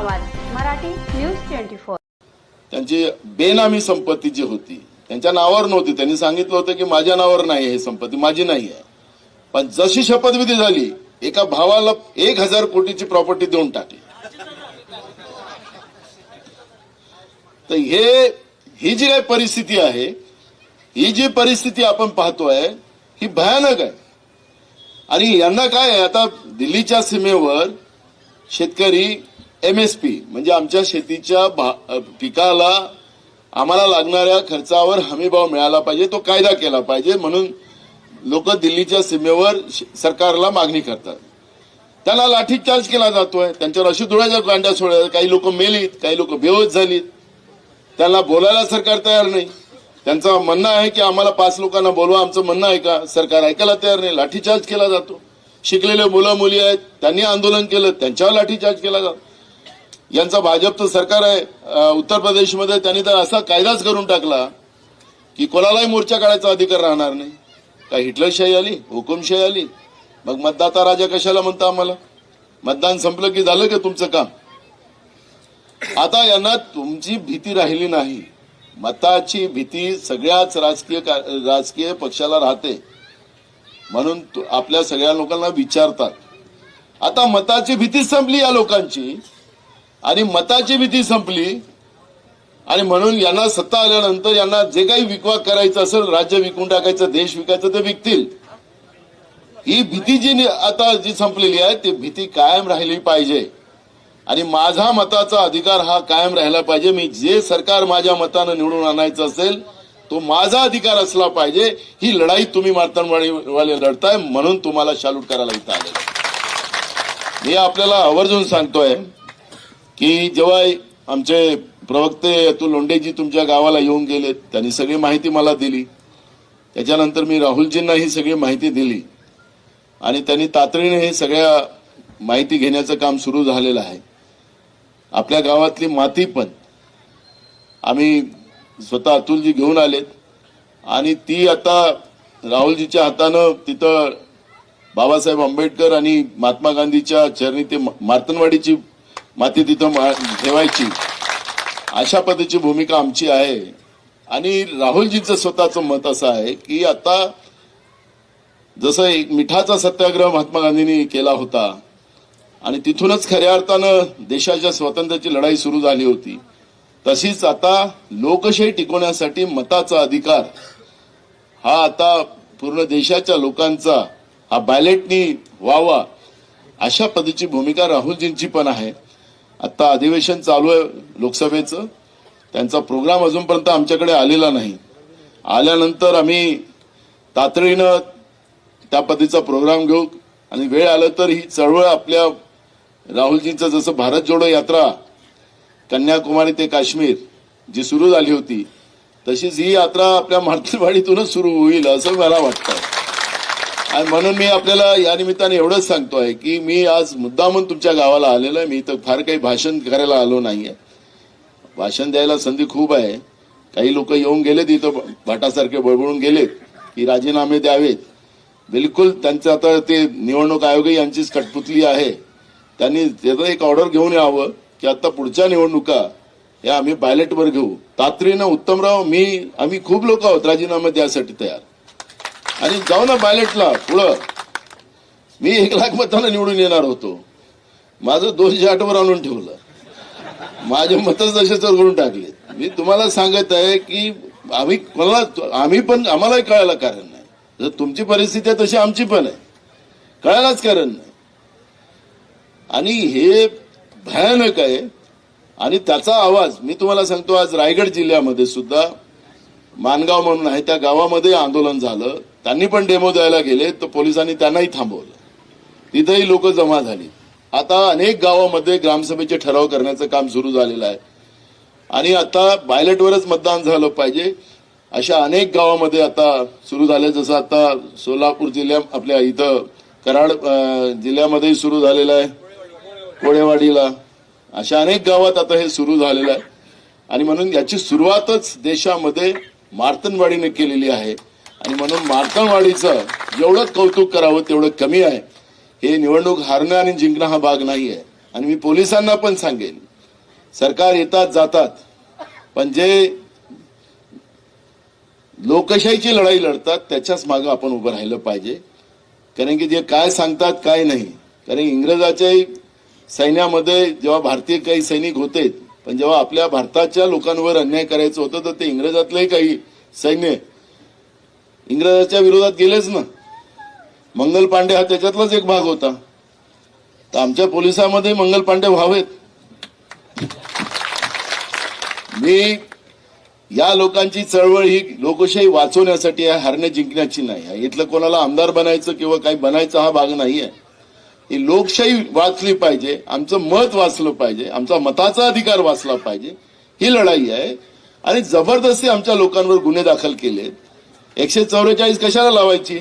आवाज Marathi news twenty four. त्यांची बेनामी संपत्ती जी होती त्यांच्या नावावर नव्हती. त्यांनी सांगितलं होतं की माझ्या नावावर नाही हे संपत्ती माझी नाही आहे. पण जशी शपथविधी झाली एका भावाला एक हजार कोटीची प्रॉपर्टी देऊन टाकली. तर हे ही जी काही परिस्थिती आहे ही जी परिस्थिती आपण पाहतोय ही भयानक आहे. आणि यांना काय आता दिल्लीच्या सीमेवर शेतकरी एमएसपी म्हणजे आमच्या शेतीच्या भा- पिकाला आम्हाला लागणाऱ्या खर्चावर हमीभाव मिळाला पाहिजे तो कायदा केला पाहिजे म्हणून लोक दिल्लीच्या सीमेवर श- सरकारला मागणी करतात. त्यांना लाठीचार्ज केला जातोय त्यांच्यावर अशी धुळ्याच्या गांड्या सोडल्या काही लोक मेलीत काही लोक बेहोश झालीत. त्यांना बोलायला सरकार तयार नाही. त्यांचं म्हणणं आहे की आम्हाला पाच लोकांना बोलवा आमचं म्हणणं आहे का? सरकार ऐकायला तयार नाही लाठीचार्ज केला जातो. शिकलेले मुलं मुली आहेत त्यांनी आंदोलन केलं त्यांच्यावर लाठीचार्ज केला जातो. यांचं भाजपचं सरकार आहे. उत्तर प्रदेशमध्ये त्यांनी तर असा कायदाच करून टाकला की कोणालाही मोर्चा काढायचा अधिकार राहणार नाही. काय हिटलरशाही आली हुकुमशाही आली. मग मतदाता राजा कशाला म्हणता आम्हाला? मतदान संपलं की झालं का तुमचं काम? आता यांना तुमची भीती राहिली नाही. मताची भीती सगळ्याच राजकीय राजकीय पक्षाला राहते. म्हणून आपल्या सगळ्या लोकांना विचारतात. आता मताची भीती संपली या लोकांची. आणि मताची भीती संपली. आणि म्हणून यांना सत्ता आल्यानंतर यांना जे काही विकवाक करायचं असेल राज्य विकून टाकायचं देश विकायचं ते विकतील. ही भीती जी आता जी संपलेली आहे ती भीती कायम राहिली पाहिजे. आणि माझा मताचा अधिकार हा कायम राहिला पाहिजे. मी जे सरकार माझ्या मतानं निवडून आणायचं असेल तो माझा अधिकार असला पाहिजे. ही लढाई तुम्ही वाले लढताय म्हणून तुम्हाला शालूट करायला इथं आले मी आपल्याला आवर्जून सांगतोय की जेव्हा आमचे प्रवक्ते अतुल लोंढेजी तुमच्या गावाला येऊन गेले त्यांनी सगळी माहिती मला दिली. त्याच्यानंतर मी राहुलजींना ही सगळी माहिती दिली. आणि त्यांनी तातडीने हे सगळ्या माहिती घेण्याचं काम सुरू झालेलं आहे. आपल्या गावातली माती पण आम्ही स्वतः अतुलजी घेऊन आलेत. आणि ती आता राहुलजीच्या हातानं तिथं बाबासाहेब आंबेडकर आणि महात्मा गांधीच्या चरणी ते मार्तनवाडीची माती तिथं ठेवायची. अशा पद्धतीची भूमिका आमची आहे. आणि राहुलजींचं स्वतःचं मत असं आहे की आता जसं एक मिठाचा सत्याग्रह महात्मा गांधींनी केला होता आणि तिथूनच खऱ्या अर्थानं देशाच्या स्वातंत्र्याची लढाई सुरू झाली होती. तशीच आता लोकशाही टिकवण्यासाठी मताचा अधिकार हा आता पूर्ण देशाच्या लोकांचा हा बॅलेटनी व्हावा अशा पद्धतीची भूमिका राहुलजींची पण आहे. आता अधिवेशन चालू आहे लोकसभेचं. त्यांचा प्रोग्राम अजूनपर्यंत आमच्याकडे आलेला नाही. आल्यानंतर आम्ही तातडीनं त्या पद्धतीचा प्रोग्राम घेऊ. आणि वेळ आलं तर ही चळवळ आपल्या राहुलजींचं जसं भारत जोडो यात्रा कन्याकुमारी ते काश्मीर जी सुरू झाली होती तशीच ही यात्रा आपल्या मार्तवाडीतूनच सुरू होईल असं मला वाटतं. आणि म्हणून मी आपल्याला या निमित्ताने एवढंच सांगतोय की मी आज मुद्दामून तुमच्या गावाला आलेलो आहे. मी इथं फार काही भाषण करायला आलो नाहीये. भाषण द्यायला संधी खूप आहे. काही लोक येऊन गेलेत इथं भाटासारखे बळबळून गेलेत की राजीनामे द्यावेत. बिलकुल त्यांचं आता ते निवडणूक आयोग यांचीच कठपुतली आहे. त्यांनी त्याचं एक ऑर्डर घेऊन यावं की आता पुढच्या निवडणुका या आम्ही बॅलेटवर घेऊ. तातडीनं उत्तमराव मी आम्ही खूप लोक आहोत राजीनामे द्यासाठी तयार. आणि जाऊ ना बॅलेटला पुढं. मी एक लाख मतानं निवडून येणार होतो. माझं दोनशे आठवर आणून ठेवलं. माझे मतच तसेच करून टाकले. मी तुम्हाला सांगत आहे की आम्ही कोणाला आम्ही पण आम्हालाही कळायला कारण नाही. जर तुमची परिस्थिती आहे तशी आमची पण आहे. कळायलाच कारण नाही. आणि हे भयानक आहे. आणि त्याचा आवाज मी तुम्हाला सांगतो आज रायगड जिल्ह्यामध्ये सुद्धा मानगाव म्हणून आहे त्या गावामध्ये आंदोलन झालं. त्यांनी पण डेमो द्यायला गेले तर पोलिसांनी त्यांनाही थांबवलं. तिथेही लोक जमा झाली. आता अनेक गावामध्ये ग्रामसभेचे ठराव करण्याचं काम सुरू झालेलं आहे. आणि आता बायलेटवरच मतदान झालं पाहिजे. अशा अनेक गावामध्ये आता सुरू झाले जसं आता सोलापूर जिल्ह्या आपल्या इथं कराड जिल्ह्यामध्ये जिल्ह्यामध्येही सुरू झालेलं आहे. कोळेवाडीला. अशा अनेक गावात आता हे सुरू झालेलं आहे. आणि म्हणून याची सुरुवातच देशामध्ये मार्तनवाडीने केलेली आहे. आणि म्हणून मार्कणवाडीचं जेवढं कौतुक करावं तेवढं कमी आहे. हे निवडणूक हारणं आणि जिंकणं हा भाग नाही आहे आणि मी पोलिसांना पण सांगेन सरकार येतात जातात. पण जे लोकशाहीची लढाई लढतात त्याच्याच मागं आपण उभं राहिलं पाहिजे. कारण की जे काय सांगतात काय नाही. कारण इंग्रजाच्या सैन्यामध्ये जेव्हा भारतीय काही सैनिक होते पण जेव्हा आपल्या भारताच्या लोकांवर अन्याय करायचं होतं तर ते इंग्रजातलंही काही सैन्य इंग्रजाच्या विरोधात गेलेच ना. मंगल पांडे हा त्याच्यातलाच एक भाग होता. तर आमच्या पोलिसामध्ये मंगल पांडे व्हावेत. मी या लोकांची चळवळ ही लोकशाही वाचवण्यासाठी आहे हरणे जिंकण्याची नाही आहे. इथलं कोणाला आमदार बनायचं किंवा काही बनायचं हा भाग नाही आहे ही लोकशाही वाचली पाहिजे आमचं मत वाचलं पाहिजे आमचा मताचा अधिकार वाचला पाहिजे. ही लढाई आहे. आणि जबरदस्ती आमच्या लोकांवर गुन्हे दाखल केलेत. एकशे चौवेचाळीस कशाला लावायची?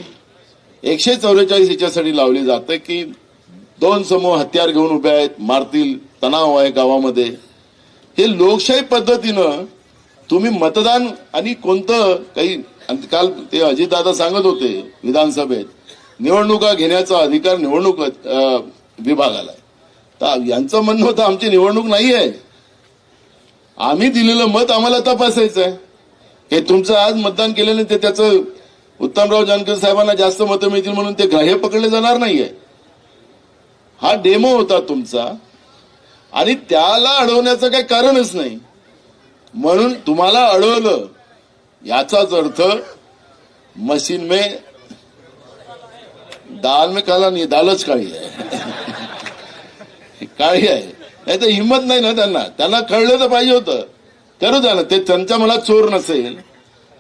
एकशे चौवेचाळीस याच्यासाठी लावली जाते की दोन समूह हत्यार घेऊन उभे आहेत मारतील तणाव आहे गावामध्ये. हे लोकशाही पद्धतीनं तुम्ही मतदान आणि कोणतं काही काल ते अजितदादा सांगत होते विधानसभेत निवडणुका घेण्याचा अधिकार निवडणूक अं, विभागाला आहे. तर यांचं म्हणणं होतं आमची निवडणूक नाही आहे आम्ही दिलेलं मत आम्हाला तपासायचं आहे हे तुमचं आज मतदान केलेलं ते त्याचं उत्तमराव जानकर साहेबांना जास्त मतं मिळतील म्हणून ते ग्राह्य पकडले जाणार नाहीये. हा डेमो होता तुमचा. आणि त्याला अडवण्याचं काही कारणच नाही. म्हणून तुम्हाला अडवलं. याचाच अर्थ मशीन मे दाल में काला नाही दालच काळी आहे. काळी आहे. नाही तर हिंमत नाही ना त्यांना. त्यांना कळलं तर पाहिजे होतं. करू द्या ना ते त्यांच्या मला चोर नसेल.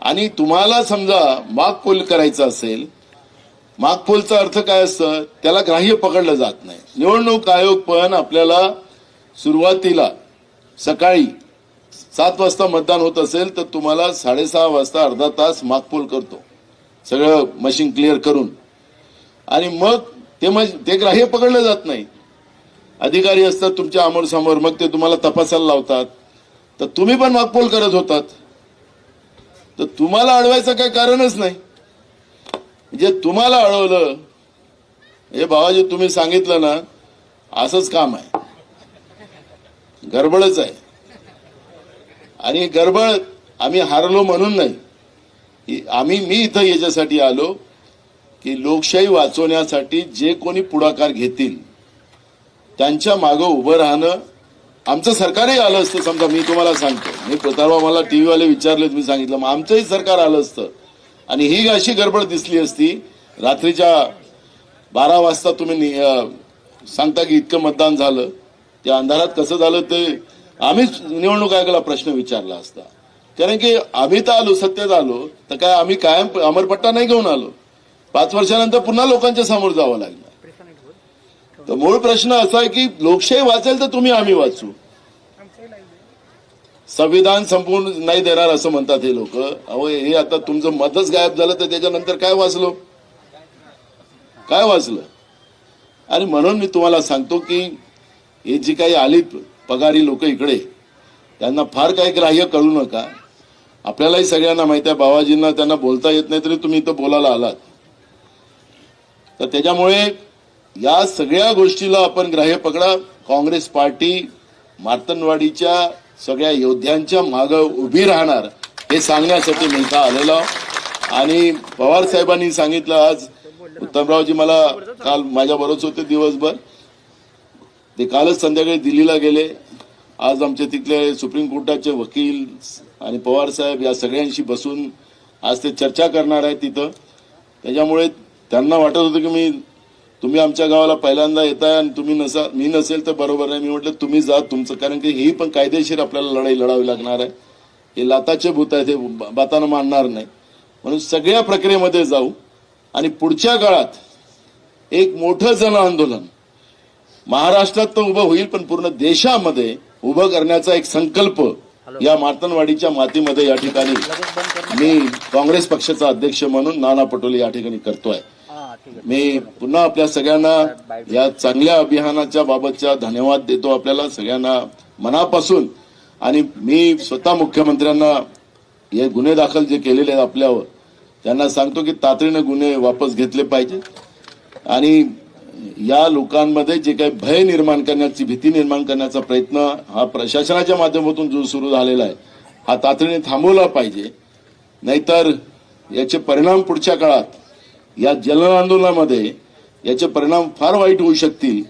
आणि तुम्हाला समजा मागपोल करायचं असेल मागपोलचा अर्थ काय असतं त्याला ग्राह्य पकडलं जात नाही. निवडणूक आयोग पण आपल्याला सुरुवातीला सकाळी सात वाजता मतदान होत असेल तर तुम्हाला साडेसहा वाजता अर्धा तास मागपोल करतो. सगळं मशीन क्लिअर करून. आणि मग ते मग ते ग्राह्य पकडलं जात नाही. अधिकारी असतात तुमच्यासमोर मग ते तुम्हाला तपासायला लावतात. तर तुम्ही पण मागपोल करत होतात. तर तुम्हाला अडवायचं काही कारणच नाही. जे तुम्हाला अडवलं हे बाबाजी तुम्ही सांगितलं ना असंच काम आहे. गडबडच आहे. आणि गडबड आम्ही हारलो म्हणून नाही. आम्ही मी इथं याच्यासाठी आलो की लोकशाही वाचवण्यासाठी जे कोणी पुढाकार घेतील त्यांच्या मागं उभं राहणं आमचं सरकारही आलं असतं समजा मी तुम्हाला सांगतो. मी परवा मला टीव्हीवाले विचारले मी सांगितलं मग आमचंही सरकार आलं असतं. आणि ही अशी गडबड दिसली असती रात्रीच्या बारा वाजता तुम्ही नि- सांगता की इतकं मतदान झालं. त्या अंधारात कसं झालं ते आम्हीच निवडणूक आयोगाला प्रश्न विचारला असता. कारण की आम्ही तर आलो सत्तेत आलो तर काय आम्ही कायम अमरपट्टा नाही घेऊन आलो. पाच वर्षानंतर पुन्हा लोकांच्या समोर जावं लागलं. तर मूळ प्रश्न असा आहे की लोकशाही वाचेल तर तुम्ही आम्ही वाचू. संविधान संपूर्ण नाही देणार असं म्हणतात हे लोक. अहो हे आता तुमचं मतच गायब झालं तर त्याच्यानंतर काय वाचलो? काय वाचलं? आणि म्हणून मी तुम्हाला सांगतो की हे जी काही आली पगारी लोक इकडे त्यांना फार काही ग्राह्य कळू नका. आपल्यालाही सगळ्यांना माहिती आहे बाबाजींना त्यांना बोलता येत नाही तरी तुम्ही इथं बोलायला आलात. तर त्याच्यामुळे या सगळ्या गोष्टीला आपण ग्राह्य पकडा. काँग्रेस पार्टी मार्तनवाडीच्या सगळ्या योद्ध्यांच्या माग उभी राहणार हे सांगण्यासाठी मी इथं आलेलो. आणि पवार साहेबांनी सांगितलं आज उत्तमरावजी मला काल माझ्या बरोबर होते दिवसभर. ते कालच संध्याकाळी दिल्लीला गेले. आज आमचे तिथले सुप्रीम कोर्टाचे वकील आणि पवार साहेब या सगळ्यांशी बसून आज ते चर्चा करणार आहेत तिथं. त्याच्यामुळे त्यांना वाटत होतं की मी तुम्ही आमच्या गावाला पहिल्यांदा येताय आणि तुम्ही नसा मी नसेल तर बरोबर नाही मी म्हटलं तुम्ही जा तुमचं. कारण की ही पण कायदेशीर आपल्याला लढाई लढावी लागणार आहे. हे लाताचे भूत आहे ते बातानं मानणार नाही. म्हणून सगळ्या प्रक्रियेमध्ये जाऊ. आणि पुढच्या काळात एक मोठं जन आंदोलन. महाराष्ट्रात तर उभं होईल पण पूर्ण देशामध्ये उभं करण्याचा एक संकल्प या मार्तनवाडीच्या मातीमध्ये या ठिकाणी मी काँग्रेस पक्षाचा अध्यक्ष म्हणून नाना पटोले या ठिकाणी करतोय. मी पुन्हा आपल्या सगळ्यांना या चांगल्या अभियानाच्या बाबतच्या धन्यवाद देतो आपल्याला सगळ्यांना मनापासून. आणि मी स्वतः मुख्यमंत्र्यांना हे गुन्हे दाखल जे केलेले आहेत आपल्यावर त्यांना सांगतो की तातडीनं गुन्हे वापस घेतले पाहिजे. आणि या लोकांमध्ये जे काही भय निर्माण करण्याची भीती निर्माण करण्याचा प्रयत्न हा प्रशासनाच्या माध्यमातून जो सुरू झालेला आहे हा तातडीने थांबवला पाहिजे. नाहीतर याचे परिणाम पुढच्या काळात या जन आंदोलनामध्ये याचे परिणाम फार वाईट होऊ शकतील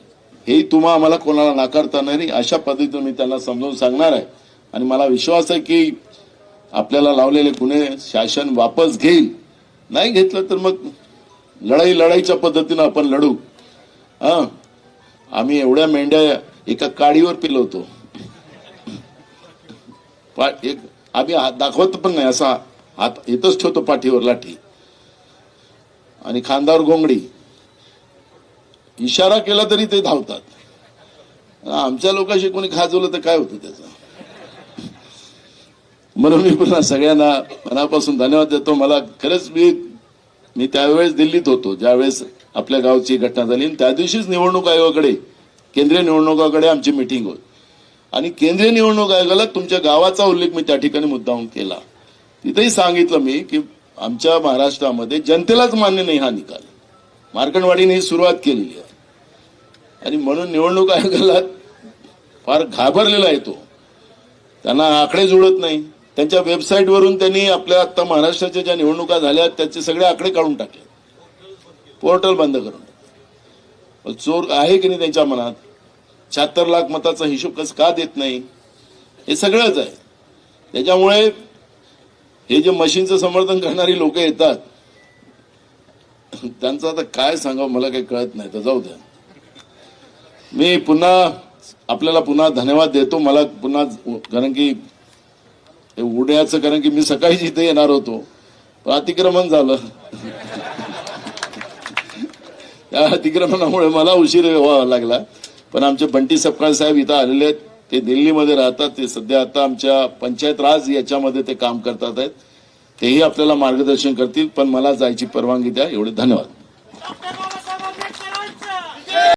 हेही तुम्हा आम्हाला कोणाला नाकारता नाही. अशा पद्धतीने मी त्यांना समजावून सांगणार आहे. आणि मला विश्वास आहे की आपल्याला लावलेले गुन्हे शासन वापस घेईल. नाही घेतलं तर मग लढाई लढाईच्या पद्धतीनं आपण लढू. हा? आम्ही एवढ्या मेंढ्या एका काडीवर पिलवतो पा- एक आम्ही हात दाखवत पण नाही असा हात येतच ठेवतो पाठीवर लाठी. आणि खांदावर घोंगडी इशारा केला तरी ते धावतात. आमच्या लोकांशी कोणी खाजवलं तर काय होतं त्याचं? म्हणून मी पुन्हा सगळ्यांना मनापासून धन्यवाद देतो. मला खरंच मी मी त्यावेळेस दिल्लीत होतो ज्यावेळेस आपल्या गावची घटना झाली. आणि त्या दिवशीच निवडणूक आयोगाकडे केंद्रीय निवडणुकाकडे आमची मिटिंग होती. आणि केंद्रीय निवडणूक आयोगाला तुमच्या गावाचा उल्लेख मी त्या ठिकाणी मुद्दाहून केला. तिथेही सांगितलं मी की आमच्या महाराष्ट्रामध्ये जनतेलाच मान्य नाही हा निकाल. मार्कंडवाडीने ही सुरुवात केलेली आहे. आणि म्हणून निवडणूक आयोगाला फार घाबरलेला आहे तो. त्यांना आकडे जुळत नाही. त्यांच्या वेबसाईटवरून त्यांनी आपल्या आता महाराष्ट्राच्या ज्या निवडणुका झाल्या त्याचे सगळे आकडे काढून टाकले. पोर्टल बंद करून. पण चोर आहे की नाही त्यांच्या मनात? शहात्तर लाख मताचा हिशोब कसं का देत नाही? हे सगळंच आहे. त्याच्यामुळे हे जे मशीनचं समर्थन करणारी लोक येतात त्यांचं आता काय सांगावं मला काही कळत नाही तर जाऊ द्या. मी पुन्हा आपल्याला पुन्हा धन्यवाद देतो मला पुन्हा कारण की उड्याचं कारण की मी सकाळीच इथे येणार होतो पण अतिक्रमण झालं. त्या अतिक्रमणामुळे मला उशीर व्हावा लागला. पण आमचे बंटी सपकाळ साहेब इथं आलेले आहेत. ते दिल्लीमध्ये राहतात ते सध्या आता आमच्या पंचायत राज याच्यामध्ये ते काम करतात आहेत. तेही आपल्याला मार्गदर्शन करतील पण मला जायची परवानगी द्या. एवढे धन्यवाद.